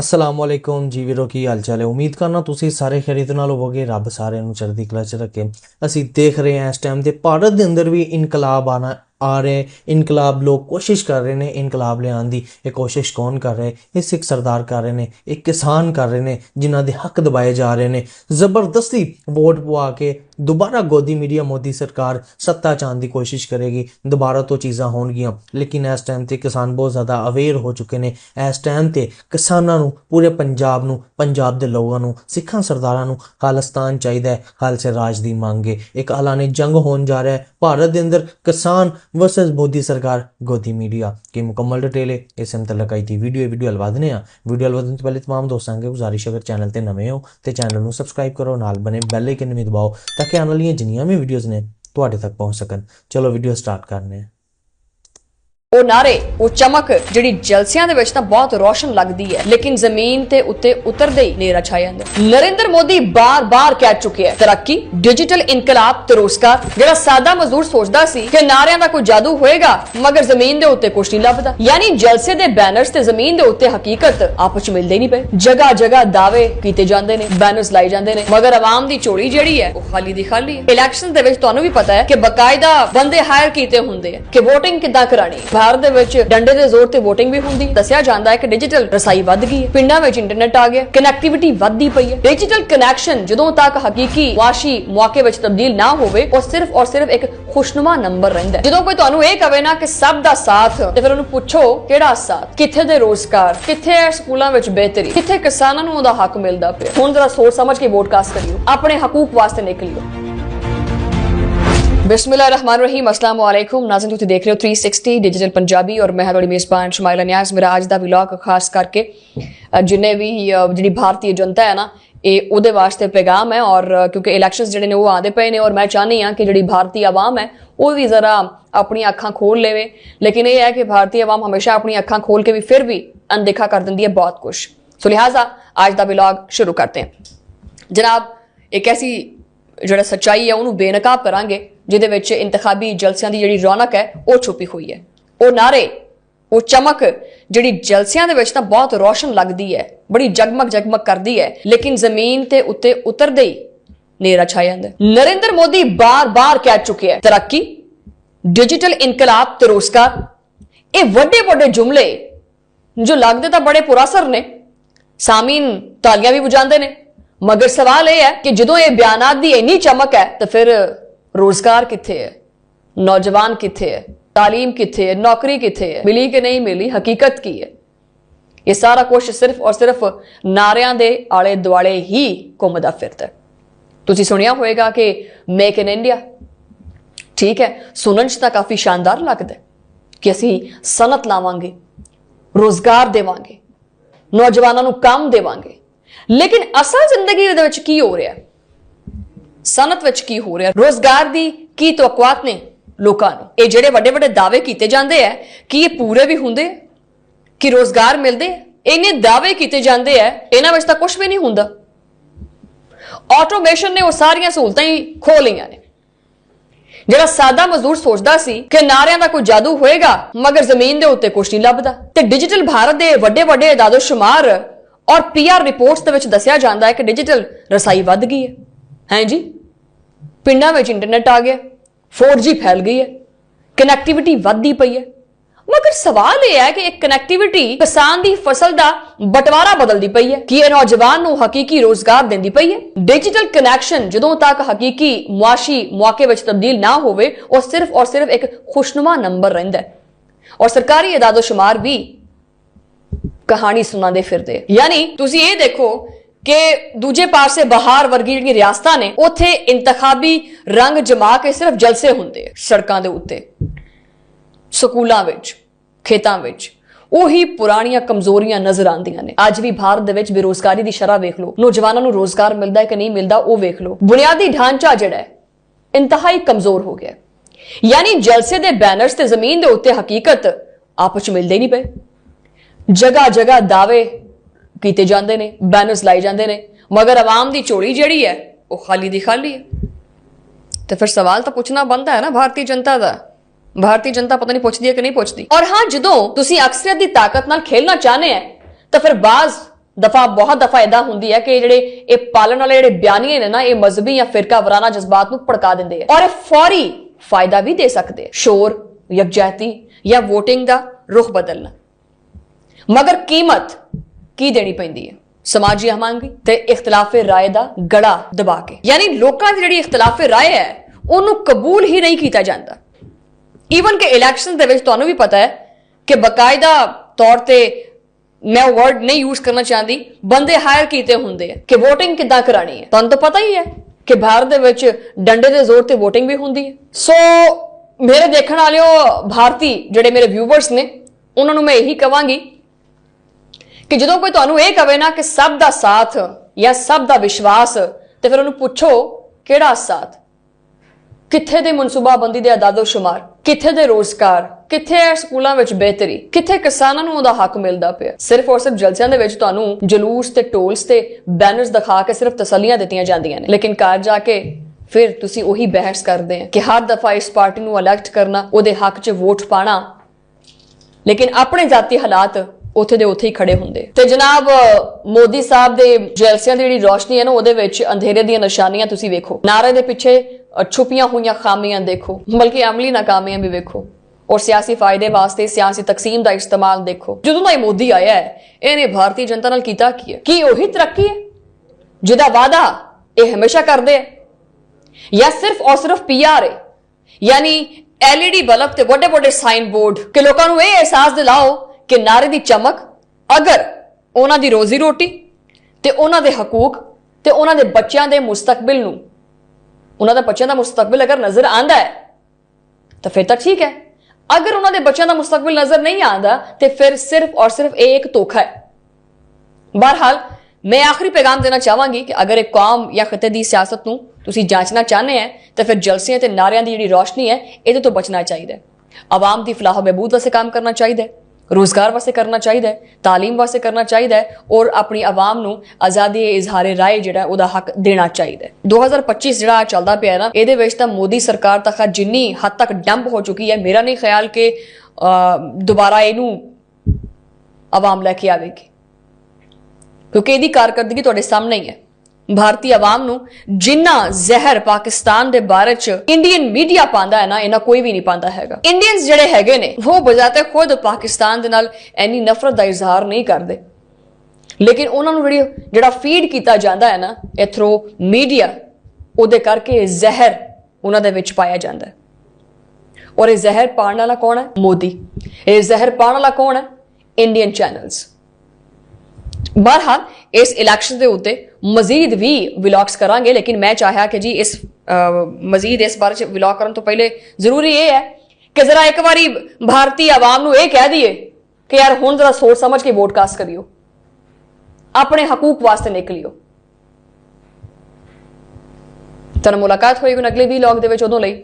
ਅਸਲਾਮ ਵਾਲੇਕੁਮ ਜੀ ਵੀਰੋ ਕੀ ਹਾਲ ਚਾਲ ਹੈ? ਉਮੀਦ ਕਰਨਾ ਤੁਸੀਂ ਸਾਰੇ ਖਰੀਦ ਨਾਲ ਹੋਵੋਗੇ, ਰੱਬ ਸਾਰਿਆਂ ਨੂੰ ਚੜ੍ਹਦੀ ਕਲਾ ਚ ਰੱਖੇ। ਅਸੀਂ ਦੇਖ ਰਹੇ ਹਾਂ ਇਸ ਟਾਈਮ ਤੇ ਭਾਰਤ ਦੇ ਅੰਦਰ ਵੀ ਇਨਕਲਾਬ ਆਣਾ ਆ ਰਹੇ ਇਨਕਲਾਬ ਲੋਕ ਕੋਸ਼ਿਸ਼ ਕਰ ਰਹੇ ਨੇ ਇਨਕਲਾਬ ਲਿਆਉਣ ਦੀ। ਇਹ ਕੋਸ਼ਿਸ਼ ਕੌਣ ਕਰ ਰਿਹਾ ਇਹ ਸਿੱਖ ਸਰਦਾਰ ਕਰ ਰਹੇ ਨੇ। ਇਹ ਕਿਸਾਨ ਕਰ ਰਹੇ ਨੇ, ਜਿਨ੍ਹਾਂ ਦੇ ਹੱਕ ਦਬਾਏ ਜਾ ਰਹੇ ਨੇ। ਜ਼ਬਰਦਸਤੀ ਵੋਟ ਪਵਾ ਕੇ ਦੁਬਾਰਾ ਗੋਦੀ ਮੀਡੀਆ ਮੋਦੀ ਸਰਕਾਰ ਸੱਤਾ ਚਾਣ ਦੀ ਕੋਸ਼ਿਸ਼ ਕਰੇਗੀ ਦੁਬਾਰਾ ਤੋਂ ਚੀਜ਼ਾਂ ਹੋਣਗੀਆਂ ਲੇਕਿਨ ਇਸ ਟਾਈਮ ਤੇ ਕਿਸਾਨ ਬਹੁਤ ਜ਼ਿਆਦਾ ਅਵੇਅਰ ਹੋ ਚੁੱਕੇ ਨੇ ਇਸ ਟਾਈਮ ਤੇ ਕਿਸਾਨਾਂ ਨੂੰ ਪੂਰੇ ਪੰਜਾਬ ਨੂੰ ਪੰਜਾਬ ਦੇ ਲੋਕਾਂ ਨੂੰ ਸਿੱਖਾਂ ਸਰਦਾਰਾਂ ਨੂੰ ਖਾਲਿਸਤਾਨ ਚਾਹੀਦਾ ਹੈ ਖਾਲਸੇ ਰਾਜ ਦੀ ਮੰਗ ਹੈ ਇੱਕ ਐਲਾਨੇ ਜੰਗ ਹੋਣ ਜਾ ਰਿਹਾ ਹੈ ਭਾਰਤ ਦੇ ਅੰਦਰ ਕਿਸਾਨ ਵਰਸਸ ਮੋਦੀ ਸਰਕਾਰ ਗੋਦੀ ਮੀਡੀਆ ਕੀ ਮੁਕੰਮਲ ਡਿਟੇਲ ਹੈ ਇਸ ਮੁਤਲਕ ਆਈ ਤੀ ਵੀਡੀਓ ਵੀਡੀਓ ਹਲਵਾਦਨੇ ਆ ਵੀਡੀਓ ਹਲਵਾਦਨ ਤੋਂ ਪਹਿਲੇ तमाम ਦੋਸਤਾਂ ਕੇ ਗੁਜ਼ਾਰਿਸ਼ ਅਗਰ ਚੈਨਲ ਤੇ ਨਵੇਂ ਹੋ ਤੇ ਚੈਨਲ ਨੂੰ ਸਬਸਕ੍ਰਾਈਬ ਕਰੋ ਨਾਲ ਬਨੇ ਬੈਲ ਆਈਕਨ ਵੀ ਦਬਾਓ ਤਾਂ ਕਿ ਆਉਣ ਵਾਲੀਆਂ ਜਿੰਨੀਆਂ ਵੀ ਵੀਡੀਓਜ਼ ਨੇ, ਤੁਹਾਡੇ ਤੱਕ ਪਹੁੰਚ ਸਕਣ। ਚਲੋ ਵੀਡੀਓ ਸਟਾਰਟ ਕਰਨੇ ਆ। ਉਹ ਨਾਰੇ, ਉਹ ਚਮਕ ਜਿਹੜੀ ਜਲਸਿਆਂ ਦੇ ਵਿੱਚ ਤਾਂ ਬਹੁਤ ਰੋਸ਼ਨ ਲੱਗਦੀ ਹੈ, ਲੇਕਿਨ ਜ਼ਮੀਨ ਤੇ ਉੱਤੇ ਉਤਰਦੇ ਹੀ ਨੇਰਾ ਛਾ ਜਾਂਦਾ ਨਰਿੰਦਰ ਮੋਦੀ ਬਾਰ-ਬਾਰ ਕਹਿ ਚੁੱਕਿਆ ਹੈ, ਤਰੱਕੀ ਡਿਜੀਟਲ ਇਨਕਲਾਬ ਤੇ ਰੋਜ਼ਗਾਰ, ਜਿਹੜਾ ਸਾਦਾ ਮਜ਼ਦੂਰ ਸੋਚਦਾ ਸੀ ਕਿ ਨਾਰਿਆਂ ਦਾ ਕੋਈ ਜਾਦੂ ਹੋਏਗਾ, ਮਗਰ ਜ਼ਮੀਨ ਦੇ ਉੱਤੇ ਕੁਝ ਨਹੀਂ ਲੱਭਦਾ। ਯਾਨੀ ਜਲਸੇ ਦੇ ਬੈਨਰਸ ਤੇ ਜ਼ਮੀਨ ਦੇ ਉੱਤੇ ਹਕੀਕਤ ਆਪਸ ਵਿੱਚ ਮਿਲਦੇ ਹੀ ਨਹੀਂ ਪਏ। ਜਗ੍ਹਾ ਜਗ੍ਹਾ ਦਾਅਵੇ ਕੀਤੇ ਜਾਂਦੇ ਨੇ ਬੈਨਰਸ ਲਾਏ ਜਾਂਦੇ ਨੇ, ਮਗਰ ਆਵਾਮ ਦੀ ਚੋਰੀ ਜਿਹੜੀ ਹੈ, ਉਹ ਖਾਲੀ ਦੀ ਖਾਲੀ ਹੈ। ਇਲੈਕਸ਼ਨ ਦੇ ਵਿੱਚ ਤੁਹਾਨੂੰ ਵੀ ਪਤਾ ਹੈ ਕਿ ਬਕਾਇਦਾ ਬੰਦੇ ਹਾਇਰ ਕੀਤੇ ਹੁੰਦੇ ਆ ਕਿ VOTING ਕਿੱਦਾਂ ਕਰਾਣੀ ਹੈ। ਦੇ ਵਿੱਚ ਡੰਡੇ ਦੇ ਜ਼ੋਰ ਤੇ VOTING ਵੀ ਹੁੰਦੀ। ਦੱਸਿਆ ਜਾਂਦਾ ਹੈ ਕਿ ਡਿਜੀਟਲ ਰਸਾਈ ਵੱਧ ਗਈ ਹੈ। ਪਿੰਡਾਂ ਵਿੱਚ ਇੰਟਰਨੈਟ ਆ ਗਿਆ ਕਨੈਕਟੀਵਿਟੀ ਵੱਧਦੀ ਪਈ ਹੈ। ਡਿਜੀਟਲ ਕਨੈਕਸ਼ਨ ਜਦੋਂ ਤੱਕ ਹਕੀਕੀ ਵਾਸ਼ੀ ਮੌਕੇ ਵਿੱਚ ਤਬਦੀਲ ਨਾ ਹੋਵੇ, ਉਹ ਸਿਰਫ ਔਰ ਸਿਰਫ ਇੱਕ ਖੁਸ਼ਨੁਮਾ ਨੰਬਰ ਰਹਿੰਦਾ ਹੈ। ਜਦੋਂ ਕੋਈ ਤੁਹਾਨੂੰ ਇਹ ਕਵੇ ਨਾ ਕਿ ਸਭ ਦਾ ਸਾਥ, ਤੇ ਫਿਰ ਉਹਨੂੰ ਪੁੱਛੋ, ਕਿਹੜਾ ਸਾਥ? ਕਿੱਥੇ ਦੇ ਰੋਜ਼ਗਾਰ? ਕਿੱਥੇ ਸਕੂਲਾਂ ਵਿੱਚ ਬਿਹਤਰੀ? ਕਿੱਥੇ ਕਿਸਾਨਾਂ ਨੂੰ ਉਹਦਾ ਹੱਕ ਮਿਲਦਾ ਪਿਆ? ਹੁਣ ਜ਼ਰਾ ਸੋਚ ਸਮਝ ਕੇ ਵੋਟ ਕਾਸਟ ਕਰਿਓ। ਆਪਣੇ ਹਕੂਕ ਵਾਸਤੇ ਨਿਕਲਿਓ। ਬਿਸਮਿਲ੍ਲਾਹਿਰਰਹਿਮਾਨਿਰਰਹੀਮ ਅਸਲਾਮ ਵਾਲੇਕੁਮ ਨਾਜ਼ਰੀਨ ਤੁਸੀਂ ਦੇਖ ਰਹੇ ਹੋ 360 ਡਿਜੀਟਲ ਪੰਜਾਬੀ ਔਰ ਮੈਂ ਹਾਂ ਤੁਹਾਡੀ ਮੇਜ਼ਬਾਨ ਸ਼ਮਾਇਲਾ ਨਿਆਜ਼ ਮੇਰਾ ਅੱਜ ਦਾ ਵਲੌਗ ਖਾਸ ਕਰਕੇ ਅ, ਜਿੰਨੇ ਵੀ ਜਿਹੜੀ ਭਾਰਤੀ ਜਨਤਾ ਹੈ ਨਾ ਇਹ ਉਹਦੇ ਵਾਸਤੇ ਪੈਗਾਮ ਹੈ ਔਰ ਕਿਉਂਕਿ ਇਲੈਕਸ਼ਨਸ ਜਿਹੜੇ ਨੇ ਉਹ ਆਦੇ ਪਏ ਨੇ ਔਰ ਮੈਂ ਚਾਹਨੀ ਹਾਂ ਕਿ ਜਿਹੜੀ ਭਾਰਤੀ ਆਵਾਮ ਹੈ ਉਹ ਵੀ ਜ਼ਰਾ ਆਪਣੀਆਂ ਅੱਖਾਂ ਖੋਲ ਲਵੇ ਲੇਕਿਨ ਇਹ ਹੈ ਕਿ ਭਾਰਤੀ ਆਵਾਮ ਹਮੇਸ਼ਾ ਆਪਣੀ ਅੱਖਾਂ ਖੋਲ ਕੇ ਵੀ ਫਿਰ ਵੀ ਅਣਦੇਖਾ ਕਰ ਦਿੰਦੀ ਹੈ ਬਹੁਤ ਕੁਝ ਸੋ ਲਿਹਾਜ਼ਾ ਅੱਜ ਦਾ ਵਲੌਗ ਸ਼ੁਰੂ ਕਰਦੇ ਹਾਂ ਜਨਾਬ ਇੱਕ ਐਸੀ ਜਿਹੜਾ ਸੱਚਾਈ ਹੈ, ਉਹਨੂੰ ਬੇਨਕਾਬ ਕਰਾਂਗੇ, ਜਿਹਦੇ ਵਿੱਚ ਇੰਤਖਾਬੀ ਜਲਸਿਆਂ ਦੀ ਜਿਹੜੀ ਰੌਣਕ ਹੈ, ਉਹ ਛੁਪੀ ਹੋਈ ਹੈ। ਉਹ ਨਾਰੇ, ਉਹ ਚਮਕ, ਜਿਹੜੀ ਜਲਸਿਆਂ ਦੇ ਵਿੱਚ ਤਾਂ ਬਹੁਤ ਰੌਸ਼ਨ ਲੱਗਦੀ ਹੈ, ਬੜੀ ਜਗਮਗ ਜਗਮਗ ਕਰਦੀ ਹੈ, ਲੇਕਿਨ ਜ਼ਮੀਨ ਤੇ ਉੱਤੇ ਉਤਰਦੇ ਹੀ ਨੇਰਾ ਛਾ ਜਾਂਦਾ ਨਰਿੰਦਰ ਮੋਦੀ ਬਾਰ-ਬਾਰ ਕਹਿ ਚੁੱਕੇ ਹੈ, ਤਰੱਕੀ, ਡਿਜੀਟਲ ਇਨਕਲਾਬ ਤੇ ਰੋਜ਼ਗਾਰ, ਇਹ ਵੱਡੇ ਵੱਡੇ ਜੁਮਲੇ, ਜੋ ਲੱਗਦੇ ਤਾਂ ਬੜੇ ਪੁਰਾਸਰ ਨੇ, ਸਾਮੀਨ ਤਾਲੀਆਂ ਵੀ ਵਜਾਉਂਦੇ ਨੇ ਮਗਰ ਸਵਾਲ ਇਹ ਹੈ ਕਿ ਜਦੋਂ ਇਹ ਬਿਆਨਾਤ ਦੀ ਇੰਨੀ ਚਮਕ ਹੈ, ਤਾਂ ਫਿਰ ਰੋਜ਼ਗਾਰ ਕਿੱਥੇ ਹੈ? ਨੌਜਵਾਨ ਕਿੱਥੇ ਹੈ? ਤਾਲੀਮ ਕਿੱਥੇ ਹੈ? ਨੌਕਰੀ ਕਿੱਥੇ ਹੈ? ਮਿਲੀ ਕਿ ਨਹੀਂ ਮਿਲੀ? ਹਕੀਕਤ ਕੀ ਹੈ? ਇਹ ਸਾਰਾ ਕੁਝ ਸਿਰਫ ਔਰ ਸਿਰਫ ਨਾਰਿਆਂ ਦੇ ਆਲੇ ਦੁਆਲੇ ਹੀ ਘੁੰਮਦਾ ਫਿਰਦਾ ਤੁਸੀਂ ਸੁਣਿਆ ਹੋਵੇਗਾ ਕਿ ਮੇਕ ਇਨ ਇੰਡੀਆ ਠੀਕ ਹੈ, ਸੁਣਨ 'ਚ ਤਾਂ ਕਾਫੀ ਸ਼ਾਨਦਾਰ ਲੱਗਦਾ ਕਿ ਅਸੀਂ ਸਨਤ ਲਾਵਾਂਗੇ, ਰੋਜ਼ਗਾਰ ਦੇਵਾਂਗੇ, ਨੌਜਵਾਨਾਂ ਨੂੰ ਕੰਮ ਦੇਵਾਂਗੇ। ਲੇਕਿਨ ਅਸਲ ਜ਼ਿੰਦਗੀ ਦੇ ਵਿੱਚ ਕੀ ਹੋ ਰਿਹਾ? ਹੈ ਸਨਤ ਵਿੱਚ ਕੀ ਹੋ ਰਿਹਾ? ਰੋਜ਼ਗਾਰ ਦੀ ਕੀ ਤਵਕਵਾਤ ਨੇ ਲੋਕਾਂ ਨੂੰ? ਇਹ ਜਿਹੜੇ ਵੱਡੇ ਵੱਡੇ ਦਾਅਵੇ ਕੀਤੇ ਜਾਂਦੇ ਆ, ਕਿ ਇਹ ਪੂਰੇ ਵੀ ਹੁੰਦੇ? ਆ? ਕਿ ਰੋਜ਼ਗਾਰ ਮਿਲਦੇ? ਆ? ਇੰਨੇ ਦਾਅਵੇ ਕੀਤੇ ਜਾਂਦੇ ਆ, ਇਹਨਾਂ ਵਿੱਚ ਤਾਂ ਕੁਝ ਵੀ ਨਹੀਂ ਹੁੰਦਾ। ਆਟੋਮੇਸ਼ਨ ਨੇ ਉਹ ਸਾਰੀਆਂ ਸਹੂਲਤਾਂ ਹੀ ਖੋ ਲਈਆਂ ਨੇ। ਜਿਹੜਾ ਸਾਦਾ ਮਜ਼ਦੂਰ ਸੋਚਦਾ ਸੀ ਕਿ ਨਾਰਿਆਂ ਦਾ ਕੋਈ ਜਾਦੂ ਹੋਏਗਾ, ਮਗਰ ਜ਼ਮੀਨ ਦੇ ਉੱਤੇ ਕੁਝ ਨਹੀਂ ਲੱਭਦਾ। ਤੇ ਡਿਜੀਟਲ ਭਾਰਤ ਦੇ ਵੱਡੇ ਵੱਡੇ ਦਾਦੋ ਸ਼ੁਮਾਰ ਔਰ ਪੀਆਰ ਰਿਪੋਰਟਸ ਦੇ ਵਿੱਚ ਦੱਸਿਆ ਜਾਂਦਾ ਹੈ ਕਿ ਡਿਜੀਟਲ ਰਸਾਈ ਵੱਧ ਗਈ ਹੈ। ਹੈ ਜੀ? ਪਿੰਡਾਂ ਵਿੱਚ ਇੰਟਰਨੈਟ ਆ ਗਿਆ 4G ਫੈਲ ਗਈ ਹੈ ਕਨੈਕਟੀਵਿਟੀ ਵੱਧਦੀ ਪਈ ਹੈ। ਮਗਰ ਸਵਾਲ ਇਹ ਹੈ ਕਿ ਇਹ ਕਨੈਕਟੀਵਿਟੀ ਕਿਸਾਨ ਦੀ ਫਸਲ ਦਾ ਬਟਵਾਰਾ ਬਦਲਦੀ ਪਈ ਹੈ, ਕੀ ਇਹ ਨੌਜਵਾਨ ਨੂੰ ਹਕੀਕੀ ਰੋਜ਼ਗਾਰ ਦਿੰਦੀ ਪਈ ਹੈ? ਡਿਜੀਟਲ ਕਨੈਕਸ਼ਨ ਜਦੋਂ ਤੱਕ ਹਕੀਕੀ ਮੁਆਸ਼ੀ ਮੌਕੇ ਵਿੱਚ ਤਬਦੀਲ ਨਾ ਹੋਵੇ, ਉਹ ਸਿਰਫ ਔਰ ਸਿਰਫ ਇੱਕ ਖੁਸ਼ਨੁਮਾ ਨੰਬਰ ਰਹਿੰਦਾ ਹੈ। ਔਰ ਸਰਕਾਰੀ ਇਦਾਦੋ ਸ਼ੁਮਾਰ ਵੀ ਕਹਾਣੀ ਸੁਣਾਉਂਦੇ ਫਿਰਦੇ ਯਾਨੀ ਤੁਸੀਂ ਇਹ ਦੇਖੋ ਕਿ ਦੂਜੇ ਪਾਸੇ ਬਹਾਰ ਵਰਗੀ ਜਿਹੜੀਆਂ ਰਿਆਸਤਾਂ ਨੇ, ਉੱਥੇ ਇੰਤਖਾਬੀ ਰੰਗ ਜਮਾ ਕੇ ਸਿਰਫ ਜਲਸੇ ਹੁੰਦੇ ਸੜਕਾਂ ਦੇ ਉੱਤੇ। ਸਕੂਲਾਂ ਵਿੱਚ, ਖੇਤਾਂ ਵਿੱਚ, ਉਹੀ ਪੁਰਾਣੀਆਂ ਕਮਜ਼ੋਰੀਆਂ ਨਜ਼ਰ ਆਉਂਦੀਆਂ ਨੇ। ਅੱਜ ਵੀ ਭਾਰਤ ਦੇ ਵਿੱਚ ਬੇਰੋਜ਼ਗਾਰੀ ਦੀ ਸ਼ਰ੍ਹਾ ਵੇਖ ਲਓ। ਨੌਜਵਾਨਾਂ ਨੂੰ ਰੋਜ਼ਗਾਰ ਮਿਲਦਾ ਹੈ ਕਿ ਨਹੀਂ ਮਿਲਦਾ, ਉਹ ਵੇਖ ਲਓ। ਬੁਨਿਆਦੀ ਢਾਂਚਾ ਜਿਹੜਾ ਹੈ, ਇੰਤਹਾਈ ਕਮਜ਼ੋਰ ਹੋ ਗਿਆ ਯਾਨੀ ਜਲਸੇ ਦੇ ਬੈਨਰਸ ਤੇ ਜ਼ਮੀਨ ਦੇ ਉੱਤੇ ਹਕੀਕਤ ਆਪਸ ਵਿੱਚ ਮਿਲਦੇ ਨਹੀਂ ਪਏ। ਜਗ੍ਹਾ ਜਗ੍ਹਾ ਦਾਅਵੇ ਕੀਤੇ ਜਾਂਦੇ ਨੇ ਬੈਨਰਸ ਲਾਏ ਜਾਂਦੇ ਨੇ, ਮਗਰ ਆਵਾਮ ਦੀ ਝੋਲੀ ਜਿਹੜੀ ਹੈ, ਉਹ ਖਾਲੀ ਦੀ ਖਾਲੀ ਹੈ। ਤੇ ਫਿਰ ਸਵਾਲ ਤਾਂ ਪੁੱਛਣਾ ਬਣਦਾ ਹੈ ਨਾ ਭਾਰਤੀ ਜਨਤਾ ਦਾ। ਭਾਰਤੀ ਜਨਤਾ ਪਤਾ ਨਹੀਂ ਪੁੱਛਦੀ ਹੈ ਕਿ ਨਹੀਂ ਪੁੱਛਦੀ। ਔਰ ਹਾਂ, ਜਦੋਂ ਤੁਸੀਂ ਅਕਸਰੀਅਤ ਦੀ ਤਾਕਤ ਨਾਲ ਖੇਲਣਾ ਚਾਹਨੇ ਹੈ, ਤਾਂ ਫਿਰ ਬਾਜ਼ ਦਫਾ, ਬਹੁਤ ਦਫਾ ਇਦਾਂ ਹੁੰਦੀ ਹੈ ਕਿ ਜਿਹੜੇ, ਇਹ ਪਾਲਣ ਵਾਲੇ ਜਿਹੜੇ ਬਿਆਨੀਏ ਨੇ ਨਾ, ਇਹ ਮਜ਼ਹਬੀ ਜਾਂ ਫਿਰਕਾ ਵਰਾਨਾ ਜਜ਼ਬਾਤ ਨੂੰ ਭੜਕਾ ਦਿੰਦੇ ਆ ਔਰ ਇਹ ਫੌਰੀ ਫਾਇਦਾ ਵੀ ਦੇ ਸਕਦੇ ਸ਼ੋਰ, ਯਕਜਹਿਤੀ ਜਾਂ VOTING ਦਾ ਰੁਖ ਬਦਲਣਾ। ਮਗਰ ਕੀਮਤ ਕੀ ਦੇਣੀ ਪੈਂਦੀ ਹੈ? ਸਮਾਜੀ ਹਮਾਂਗੀ ਤੇ ਇਖਤਲਾਫੇ ਰਾਏ ਦਾ ਗੜਾ ਦਬਾ ਕੇ। ਯਾਨੀ ਲੋਕਾਂ ਦੀ ਜਿਹੜੀ ਇਖਤਲਾਫੇ ਰਾਏ ਹੈ, ਉਹਨੂੰ ਕਬੂਲ ਹੀ ਨਹੀਂ ਕੀਤਾ ਜਾਂਦਾ। ਈਵਨ ਕਿ ਇਲੈਕਸ਼ਨ ਦੇ ਵਿੱਚ ਤੁਹਾਨੂੰ ਵੀ ਪਤਾ ਹੈ ਕਿ ਬਕਾਇਦਾ ਤੌਰ ਤੇ ਮੈਂ ਵਰਡ ਨਹੀਂ ਯੂਜ਼ ਕਰਨਾ ਚਾਹੁੰਦੀ, ਬੰਦੇ ਹਾਇਰ ਕੀਤੇ ਹੁੰਦੇ ਆ ਕਿ VOTING ਕਿੱਦਾਂ ਕਰਾਣੀ ਹੈ। ਤੁਹਾਨੂੰ ਤਾਂ ਪਤਾ ਹੀ ਹੈ ਕਿ ਭਾਰਤ ਦੇ ਵਿੱਚ ਡੰਡੇ ਦੇ ਜ਼ੋਰ ਤੇ VOTING ਵੀ ਹੁੰਦੀ ਹੈ। ਸੋ ਮੇਰੇ ਦੇਖਣ ਵਾਲਿਓ ਭਾਰਤੀ ਜਿਹੜੇ ਮੇਰੇ ਵਿਊਵਰਸ ਨੇ, ਉਹਨਾਂ ਨੂੰ ਮੈਂ ਇਹੀ ਕਵਾਂਗੀ ਕਿ ਜਦੋਂ ਕੋਈ ਤੁਹਾਨੂੰ ਇਹ ਕਵੇ ਨਾ ਕਿ ਸਭ ਦਾ ਸਾਥ ਜਾਂ ਸਭ ਦਾ ਵਿਸ਼ਵਾਸ, ਤੇ ਫਿਰ ਉਹਨੂੰ ਪੁੱਛੋ ਕਿਹੜਾ ਸਾਥ? ਕਿੱਥੇ ਦੇ ਮਨਸੂਬਾਬੰਦੀ ਦੇ ਅਦਾਦੋ ਸ਼ੁਮਾਰ? ਕਿੱਥੇ ਦੇ ਰੋਜ਼ਗਾਰ? ਕਿੱਥੇ ਹੈ ਸਕੂਲਾਂ ਵਿੱਚ ਬਿਹਤਰੀ? ਕਿੱਥੇ ਕਿਸਾਨਾਂ ਨੂੰ ਉਹਦਾ ਹੱਕ ਮਿਲਦਾ ਪਿਆ? ਸਿਰਫ ਔਰ ਸਿਰਫ ਜਲਸਿਆਂ ਦੇ ਵਿੱਚ ਤੁਹਾਨੂੰ ਜਲੂਸ ਤੇ ਟੋਲਸ ਤੇ ਬੈਨਰਸ ਦਿਖਾ ਕੇ ਸਿਰਫ ਤਸੱਲੀਆਂ ਦਿੱਤੀਆਂ ਜਾਂਦੀਆਂ ਨੇ। ਲੇਕਿਨ ਘਰ ਜਾ ਕੇ ਫਿਰ ਤੁਸੀਂ ਉਹੀ ਬਹਿਸ ਕਰਦੇ ਆ ਕਿ ਹਰ ਦਫਾ ਇਸ ਪਾਰਟੀ ਨੂੰ ਇਲੈਕਟ ਕਰਨਾ, ਉਹਦੇ ਹੱਕ 'ਚ ਵੋਟ ਪਾਣਾ। ਲੇਕਿਨ ਆਪਣੇ ਜਾਤੀ ਹਾਲਾਤ ਉੱਥੇ ਦੇ ਉੱਥੇ ਹੀ ਖੜੇ ਹੁੰਦੇ। ਤੇ ਜਨਾਬ ਮੋਦੀ ਸਾਹਿਬ ਦੇ ਜਲਸਿਆਂ ਦੀ ਜਿਹੜੀ ਰੋਸ਼ਨੀ ਹੈ ਨਾ, ਉਹਦੇ ਵਿੱਚ ਅੰਧੇਰੇ ਦੀਆਂ ਨਿਸ਼ਾਨੀਆਂ ਤੁਸੀਂ ਵੇਖੋ। ਨਾਰੇ ਦੇ ਪਿੱਛੇ ਛੁਪੀਆਂ ਹੋਈਆਂ ਖਾਮੀਆਂ ਦੇਖੋ। ਬਲਕਿ ਅਮਲੀ ਨਾਕਾਮੀਆਂ ਵੀ ਵੇਖੋ। ਔਰ ਸਿਆਸੀ ਫਾਇਦੇ ਵਾਸਤੇ ਸਿਆਸੀ ਤਕਸੀਮ ਦਾ ਇਸਤੇਮਾਲ ਦੇਖੋ। ਜਦੋਂ ਦਾ ਇਹ ਮੋਦੀ ਆਇਆ ਹੈ, ਇਹਨੇ ਭਾਰਤੀ ਜਨਤਾ ਨਾਲ ਕੀਤਾ ਕੀ ਹੈ? ਕੀ ਉਹੀ ਤਰੱਕੀ ਹੈ? ਜਿਹਦਾ ਵਾਅਦਾ ਇਹ ਹਮੇਸ਼ਾ ਕਰਦੇ ਹੈ? ਜਾਂ ਸਿਰਫ ਔਰ ਸਿਰਫ ਪੀਆਰ ਹੈ? ਯਾਨੀ ਐਲਈਡੀ ਬਲਬ ਤੇ ਵੱਡੇ ਵੱਡੇ ਸਾਈਨ ਬੋਰਡ ਕਿ ਲੋਕਾਂ ਨੂੰ ਇਹ ਅਹਿਸਾਸ ਦਿਲਾਓ ਕਿ ਨਾਰੇ ਦੀ ਚਮਕ, ਅਗਰ ਉਹਨਾਂ ਦੀ ਰੋਜ਼ੀ ਰੋਟੀ ਤੇ ਉਹਨਾਂ ਦੇ ਹਕੂਕ ਤੇ ਉਹਨਾਂ ਦੇ ਬੱਚਿਆਂ ਦੇ ਮੁਸਤਕਬਲ ਨੂੰ, ਉਹਨਾਂ ਦਾ ਬੱਚਿਆਂ ਦਾ ਮੁਸਤਕਬਲ ਅਗਰ ਨਜ਼ਰ ਆਂਦਾ ਹੈ, ਤਾਂ ਫਿਰ ਤਾਂ ਠੀਕ ਹੈ। ਅਗਰ ਉਹਨਾਂ ਦੇ ਬੱਚਿਆਂ ਦਾ ਮੁਸਤਕਬਲ ਨਜ਼ਰ ਨਹੀਂ ਆਂਦਾ, ਤੇ ਫਿਰ ਸਿਰਫ ਔਰ ਸਿਰਫ ਇਹ ਇੱਕ ਧੋਖਾ ਹੈ। ਬਹਰਹਾਲ, ਮੈਂ ਆਖਰੀ ਪੈਗਾਮ ਦੇਣਾ ਚਾਹਾਂਗੀ ਕਿ ਅਗਰ ਇੱਕ ਕੌਮ ਜਾਂ ਖਿੱਤੇ ਦੀ ਸਿਆਸਤ ਨੂੰ ਤੁਸੀਂ ਜਾਂਚਣਾ ਚਾਹੁੰਦੇ ਆ ਤਾਂ ਫਿਰ ਜਲਸਿਆਂ ਤੇ ਨਾਰਿਆਂ ਦੀ ਜਿਹੜੀ ਰੋਸ਼ਨੀ ਹੈ, ਇਹਦੇ ਤੋਂ ਬਚਣਾ ਚਾਹੀਦਾ ਹੈ। ਆਵਾਮ ਦੀ ਫਲਾਹ ਮਹਿਬੂਦ ਵਾਸਤੇ ਕੰਮ ਕਰਨਾ ਚਾਹੀਦਾ ਹੈ। ਰੋਜ਼ਗਾਰ ਵਾਸਤੇ ਕਰਨਾ ਚਾਹੀਦਾ ਹੈ, ਤਾਲੀਮ ਵਾਸਤੇ ਕਰਨਾ ਚਾਹੀਦਾ ਹੈ ਔਰ ਆਪਣੀ ਆਵਾਮ ਨੂੰ ਆਜ਼ਾਦੀ ਇਜ਼ਹਾਰੇ ਰਾਏ ਜਿਹੜਾ ਉਹਦਾ ਹੱਕ ਦੇਣਾ ਚਾਹੀਦਾ ਹੈ। 2025 ਜਿਹੜਾ ਚੱਲਦਾ ਪਿਆ ਨਾ, ਇਹਦੇ ਵਿੱਚ ਤਾਂ ਮੋਦੀ ਸਰਕਾਰ ਤੱਕ ਜਿੰਨੀ ਹੱਦ ਤੱਕ ਡੰਪ ਹੋ ਚੁੱਕੀ ਹੈ, ਮੇਰਾ ਨਹੀਂ ਖਿਆਲ ਕਿ ਦੁਬਾਰਾ ਇਹਨੂੰ ਆਵਾਮ ਲੈ ਕੇ ਆਵੇਗੀ। ਕਿਉਂਕਿ ਇਹਦੀ ਕਾਰਕਰਦਗੀ ਤੁਹਾਡੇ ਸਾਹਮਣੇ ਹੀ ਹੈ। ਭਾਰਤੀ ਆਵਾਮ ਨੂੰ ਜਿੰਨਾ ਜ਼ਹਿਰ ਪਾਕਿਸਤਾਨ ਦੇ ਬਾਰੇ ਚ ਇੰਡੀਅਨ ਮੀਡੀਆ ਪਾਉਂਦਾ ਹੈ ਨਾ ਇਹਨਾਂ ਕੋਈ ਵੀ ਨਹੀਂ ਪਾਉਂਦਾ ਹੈਗਾ। ਇੰਡੀਅਨਸ ਜਿਹੜੇ ਹੈਗੇ ਨੇ, ਉਹ ਬਜਾਤੇ ਖੁਦ ਪਾਕਿਸਤਾਨ ਦੇ ਨਾਲ ਐਨੀ ਨਫ਼ਰਤ ਦਾ ਇਜ਼ਹਾਰ ਨਹੀਂ ਕਰਦੇ। ਲੇਕਿਨ ਉਹਨਾਂ ਨੂੰ ਜਿਹੜੀ ਜਿਹੜਾ ਫੀਡ ਕੀਤਾ ਜਾਂਦਾ ਹੈ ਨਾ ਇਹ ਥਰੂ ਮੀਡੀਆ ਉਹਦੇ ਕਰਕੇ ਇਹ ਜ਼ਹਿਰ ਉਹਨਾਂ ਦੇ ਵਿੱਚ ਪਾਇਆ ਜਾਂਦਾ ਹੈ। ਔਰ ਇਹ ਜ਼ਹਿਰ ਪਾਉਣ ਵਾਲਾ ਕੌਣ ਹੈ? ਮੋਦੀ। ਇਹ ਜ਼ਹਿਰ ਪਾਉਣ ਵਾਲਾ ਕੌਣ ਹੈ? ਇੰਡੀਅਨ ਚੈਨਲਸ ਬਹਰਹਾਲ ਇਸ ਇਲੈਕਸ਼ਨ ਦੇ ਉੱਤੇ ਮਜ਼ੀਦ ਵੀ ਵਲੌਗਸ ਕਰਾਂਗੇ ਲੇਕਿਨ ਮੈਂ ਚਾਹਿਆ ਕਿ ਜੀ ਇਸ ਮਜ਼ੀਦ ਇਸ ਬਾਰੇ ਵਲੌਗ ਕਰਨ ਤੋਂ ਪਹਿਲੇ ਜ਼ਰੂਰੀ ਇਹ ਹੈ ਕਿ ਜ਼ਰਾ ਇੱਕ ਵਾਰੀ ਭਾਰਤੀ ਆਵਾਮ ਨੂੰ ਇਹ ਕਹਿ ਦਈਏ ਕਿ ਯਾਰ ਹੁਣ ਜ਼ਰਾ ਸੋਚ ਸਮਝ ਕੇ ਵੋਟ ਕਾਸਟ ਕਰਿਓ ਆਪਣੇ ਹਕੂਕ ਵਾਸਤੇ ਨਿਕਲਿਓ ਤੁਹਾਨੂੰ ਮੁਲਾਕਾਤ ਹੋਏਗੀ ਹੁਣ ਅਗਲੇ ਵਲੌਗ ਦੇ ਵਿੱਚ ਉਦੋਂ ਲਈ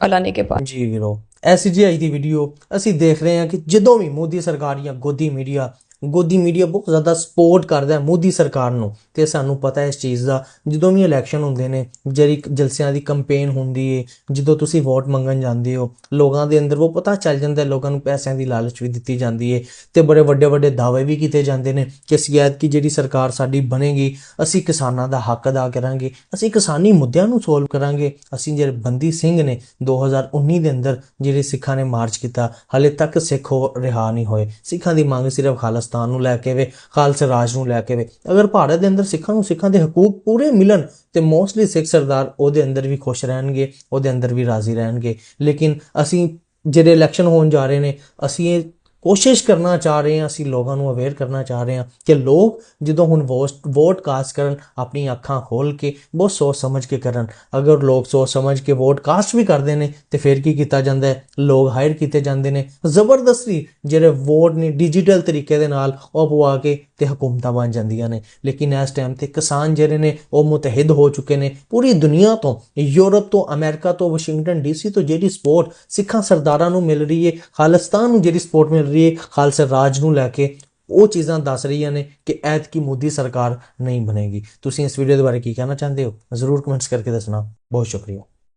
ਅੱਲਾ ਨੇ ਕੇ ਪਾਸ ਜੀ ਵੀਰੋ ਐਸੀ ਦੀ ਵੀਡੀਓ ਅਸੀਂ ਦੇਖ ਰਹੇ ਹਾਂ ਕਿ ਜਦੋਂ ਵੀ ਮੋਦੀ ਸਰਕਾਰ ਜਾਂ ਗੋਦੀ ਮੀਡੀਆ ਗੋਦੀ ਮੀਡੀਆ ਬਹੁਤ ਜ਼ਿਆਦਾ ਸਪੋਰਟ ਕਰਦਾ ਹੈ ਮੋਦੀ ਸਰਕਾਰ ਨੂੰ। ਤੇ ਸਾਨੂੰ ਪਤਾ ਹੈ ਇਸ ਚੀਜ਼ ਦਾ, ਜਦੋਂ ਵੀ ਇਲੈਕਸ਼ਨ ਹੁੰਦੇ ਨੇ, ਜਿਹੜੀ ਜਲਸਿਆਂ ਦੀ ਕੰਪੇਨ ਹੁੰਦੀ ਹੈ ਜਦੋਂ ਤੁਸੀਂ ਵੋਟ ਮੰਗਣ ਜਾਂਦੇ ਹੋ, ਲੋਕਾਂ ਦੇ ਅੰਦਰ ਉਹ ਪਤਾ ਚੱਲ ਜਾਂਦਾ ਲੋਕਾਂ ਨੂੰ ਪੈਸਿਆਂ ਦੀ ਲਾਲਚ ਵੀ ਦਿੱਤੀ ਜਾਂਦੀ ਹੈ ਤੇ ਬੜੇ ਵੱਡੇ ਵੱਡੇ ਦਾਅਵੇ ਵੀ ਕੀਤੇ ਜਾਂਦੇ ਨੇ ਕਿ ਅਸੀਂ ਐਤਕੀ ਜਿਹੜੀ ਸਰਕਾਰ ਸਾਡੀ ਬਣੇਗੀ, ਅਸੀਂ ਕਿਸਾਨਾਂ ਦਾ ਹੱਕ ਅਦਾ ਕਰਾਂਗੇ, ਅਸੀਂ ਕਿਸਾਨੀ ਮੁੱਦਿਆਂ ਨੂੰ ਸੋਲਵ ਕਰਾਂਗੇ। ਅਸੀਂ ਜਿਹੜੇ ਬੰਦੀ ਸਿੰਘ ਨੇ 2019 ਦੇ ਅੰਦਰ, ਜਿਹੜੇ ਸਿੱਖਾਂ ਨੇ ਮਾਰਚ ਕੀਤਾ, ਹਲੇ ਤੱਕ ਸਿੱਖ ਹੋ ਰਿਹਾ ਨਹੀਂ ਹੋਏ। ਸਿੱਖਾਂ ਦੀ ਮੰਗ ਸਿਰਫ ਖਾਲਸ ਖਾਲਸਤਾਨ ਨੂੰ ਲੈ ਕੇ ਵੇ, ਖਾਲਸਾ ਰਾਜ ਨੂੰ ਲੈ ਕੇ ਵੇ। ਅਗਰ ਭਾਰਤ ਦੇ ਅੰਦਰ ਸਿੱਖਾਂ ਨੂੰ ਸਿੱਖਾਂ ਦੇ ਹਕੂਕ ਪੂਰੇ ਮਿਲਣ, ਤੇ ਮੋਸਟਲੀ ਸਿੱਖ ਸਰਦਾਰ ਉਹਦੇ ਅੰਦਰ ਵੀ ਖੁਸ਼ ਰਹਿਣਗੇ, ਉਹਦੇ ਅੰਦਰ ਵੀ ਰਾਜ਼ੀ ਰਹਿਣਗੇ। ਲੇਕਿਨ ਅਸੀਂ, ਜਿਹੜੇ ਇਲੈਕਸ਼ਨ ਹੋਣ ਜਾ ਰਹੇ ਨੇ, ਅਸੀਂ ਇਹ ਕੋਸ਼ਿਸ਼ ਕਰਨਾ ਚਾਹ ਰਹੇ ਹਾਂ, ਅਸੀਂ ਲੋਕਾਂ ਨੂੰ ਅਵੇਅਰ ਕਰਨਾ ਚਾਹ ਰਹੇ ਹਾਂ ਕਿ ਲੋਕ ਜਦੋਂ ਹੁਣ ਵੋਟ ਵੋਟ ਕਾਸਟ ਕਰਨ, ਆਪਣੀ ਅੱਖਾਂ ਖੋਲ ਕੇ ਬਹੁਤ ਸੋਚ ਸਮਝ ਕੇ ਕਰਨ। ਅਗਰ ਲੋਕ ਸੋਚ ਸਮਝ ਕੇ ਵੋਟ ਕਾਸਟ ਵੀ ਕਰਦੇ ਨੇ, ਤੇ ਫਿਰ ਕੀ ਕੀਤਾ ਜਾਂਦਾ ਹੈ? ਲੋਕ ਹਾਇਰ ਕੀਤੇ ਜਾਂਦੇ ਨੇ। ਜ਼ਬਰਦਸਤੀ ਜਿਹੜੇ ਵੋਟ ਨੇ ਡਿਜੀਟਲ ਤਰੀਕੇ ਦੇ ਨਾਲ, ਉਹ ਪਵਾ ਕੇ ਤੇ ਹਕੂਮਤਾਂ ਬਣ ਜਾਂਦੀਆਂ ਨੇ। ਲੇਕਿਨ ਇਸ ਟਾਈਮ ਤੇ ਕਿਸਾਨ ਜਿਹੜੇ ਨੇ, ਉਹ ਮੁਤਹਿਦ ਹੋ ਚੁੱਕੇ ਨੇ। ਪੂਰੀ ਦੁਨੀਆ ਤੋਂ, ਯੂਰਪ ਤੋਂ, ਅਮਰੀਕਾ ਤੋਂ, ਵਾਸ਼ਿੰਗਟਨ ਡੀਸੀ ਤੋਂ ਜਿਹੜੀ ਸਪੋਰਟ ਸਿੱਖਾਂ, ਸਰਦਾਰਾਂ ਨੂੰ ਮਿਲ ਰਹੀ ਹੈ, ਖਾਲਿਸਤਾਨ ਨੂੰ ਜਿਹੜੀ ਸਪੋਰਟ ਮਿਲ ਰਹੀ ਹੈ, ਖਾਲਸਾ ਰਾਜ ਨੂੰ ਲੈ ਕੇ ਉਹ ਚੀਜ਼ਾਂ ਦੱਸ ਰਹੀਆਂ ਨੇ ਕਿ ਐਤਕੀ ਮੋਦੀ ਸਰਕਾਰ ਨਹੀਂ ਬਣੇਗੀ। ਤੁਸੀਂ ਇਸ ਵੀਡੀਓ ਦੇ ਬਾਰੇ ਕੀ ਕਹਿਣਾ ਚਾਹੁੰਦੇ ਹੋ? ਜ਼ਰੂਰ ਕਮੈਂਟਸ ਕਰਕੇ ਦੱਸਣਾ। ਬਹੁਤ ਸ਼ੁਕਰੀਆ।